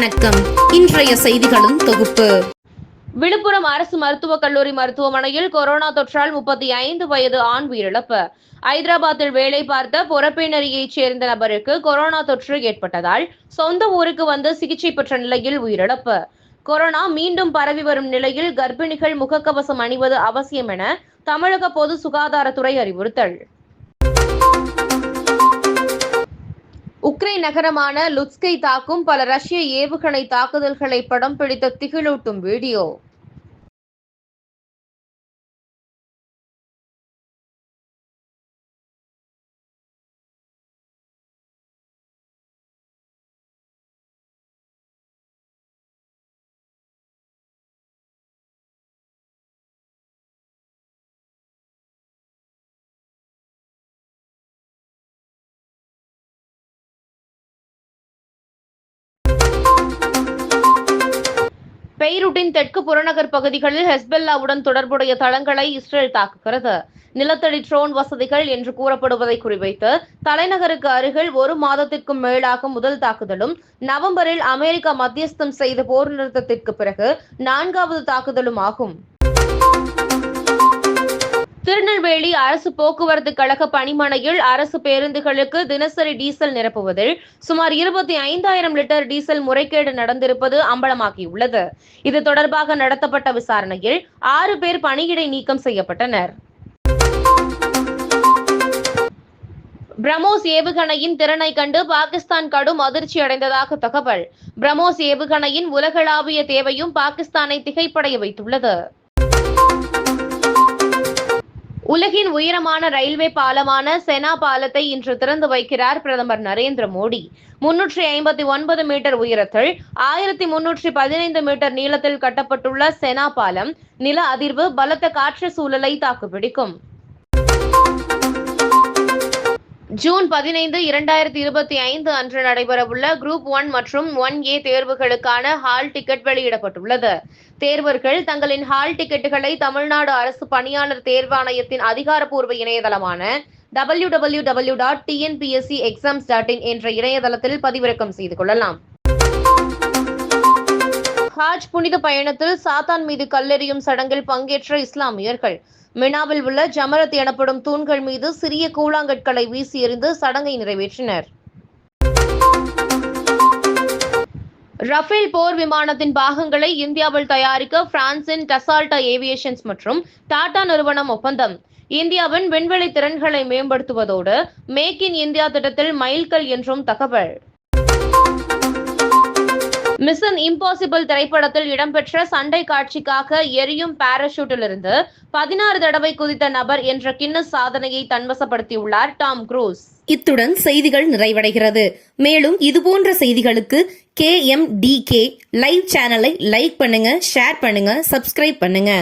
வணக்கம். இன்றைய செய்திகளும் தொகுப்பு. விழுப்புரம் அரசு மருத்துவக் கல்லூரி மருத்துவமனையில் கொரோனா தொற்றால் முப்பத்தி ஐந்து வயது ஆண் உயிரிழப்பு. ஐதராபாத்தில் வேலை பார்த்த புறப்பினரியைச் சேர்ந்த நபருக்கு கொரோனா தொற்று ஏற்பட்டதால் சொந்த ஊருக்கு வந்து சிகிச்சை பெற்ற நிலையில் உயிரிழப்பு. கொரோனா மீண்டும் பரவி வரும் நிலையில் கர்ப்பிணிகள் முகக்கவசம் அணிவது அவசியம் என தமிழக பொது சுகாதாரத்துறை அறிவுறுத்தல். உக்ரைன் நகரமான லுட்ஸ்கை தாக்கும் பல ரஷ்ய ஏவுகணை தாக்குதல்களை படம் பிடித்த திகிலூட்டும் வீடியோ. பெய்ரூட்டின் தெற்கு புறநகர் பகுதிகளில் ஹெஸ்பெல்லாவுடன் தொடர்புடைய தளங்களை இஸ்ரேல் தாக்குகிறது. நிலத்தடி ட்ரோன் வசதிகள் என்று கூறப்படுவதை குறிவைத்து தலைநகருக்கு அருகில் ஒரு மாதத்திற்கும் மேலாக முதல் தாக்குதலும் நவம்பரில் அமெரிக்கா மத்தியஸ்தம் செய்த போர் நிறுத்தத்திற்கு பிறகு நான்காவது தாக்குதலும் ஆகும். திருநெல்வேலி அரசு போக்குவரத்து கழக பணிமனையில் அரசு பேருந்துகளுக்கு தினசரி டீசல் நிரப்புவதில் சுமார் இருபத்தி ஐந்தாயிரம் லிட்டர் டீசல் முறைகேடு நடந்திருப்பது அம்பலமாகியுள்ளது. இது தொடர்பாக நடத்தப்பட்ட விசாரணையில் ஆறு பேர் பணியிடை நீக்கம் செய்யப்பட்டனர். பிரம்மோஸ் ஏவுகணையின் திறனை கண்டு பாகிஸ்தான் கடும் அதிர்ச்சி அடைந்ததாக தகவல். பிரம்மோஸ் ஏவுகணையின் உலகளாவிய தேவையும் பாகிஸ்தானை திகைப்படைய வைத்துள்ளது. உலகின் உயரமான ரயில்வே பாலமான செனா பாலத்தை இன்று திறந்து வைக்கிறார் பிரதமர் நரேந்திர மோடி. முன்னூற்றி ஐம்பத்தி ஒன்பது மீட்டர் உயரத்தில் ஆயிரத்தி முன்னூற்றி பதினைந்து மீட்டர் நீளத்தில் கட்டப்பட்டுள்ள செனா பாலம் நில அதிர்வு பலத்த காற்று சூழலை தாக்குப்பிடிக்கும். ஜூன் பதினைந்து இரண்டாயிரத்தி இருபத்தி ஐந்து அன்று நடைபெறவுள்ள குரூப் ஒன் மற்றும் ஒன் ஏ தேர்வுகளுக்கான ஹால் டிக்கெட் வெளியிடப்பட்டுள்ளது. தேர்வர்கள் தங்களின் ஹால் டிக்கெட்டுகளை தமிழ்நாடு அரசு பணியாளர் தேர்வாணையத்தின் அதிகாரப்பூர்வ இணையதளமான W W W dot TNPSC exams dot in என்ற இணையதளத்தில் பதிவிறக்கம் செய்து கொள்ளலாம். ஹாஜ் புனித பயணத்தில் சாத்தான் மீது கல்லெறியும் சடங்கில் பங்கேற்ற இஸ்லாமியர்கள். மினாவில் உள்ள ஜமரத் எனப்படும் தூண்கள் மீது சிறிய கூழாங்கற்களை வீசி எறிந்து சடங்கை நிறைவேற்றினர். ரஃபேல் போர் விமானத்தின் பாகங்களை இந்தியாவில் தயாரிக்க பிரான்சின் டசால்டா ஏவியேஷன்ஸ் மற்றும் டாடா நிறுவனம் ஒப்பந்தம். இந்தியாவின் விண்வெளி திறன்களை மேம்படுத்துவதோடு மேக் இன் இந்தியா திட்டத்தில் மைல்கல் என்றும் தகவல். மிஷன் இம்பாசிபிள் திரைப்படத்தில் இடம்பெற்ற சண்டை காட்சிக்காக எரியும் பாராஷூட்டிலிருந்து பதினாறு தடவை குதித்த நபர் என்ற கின்னஸ் சாதனையை தன்வசப்படுத்தியுள்ளார் டாம் குரூஸ். இத்துடன் செய்திகள் நிறைவடைகிறது. மேலும் இதுபோன்ற செய்திகளுக்கு K M D K live சேனலை லைக் பண்ணுங்க ஷேர் பண்ணுங்க சப்ஸ்கிரைப் பண்ணுங்க.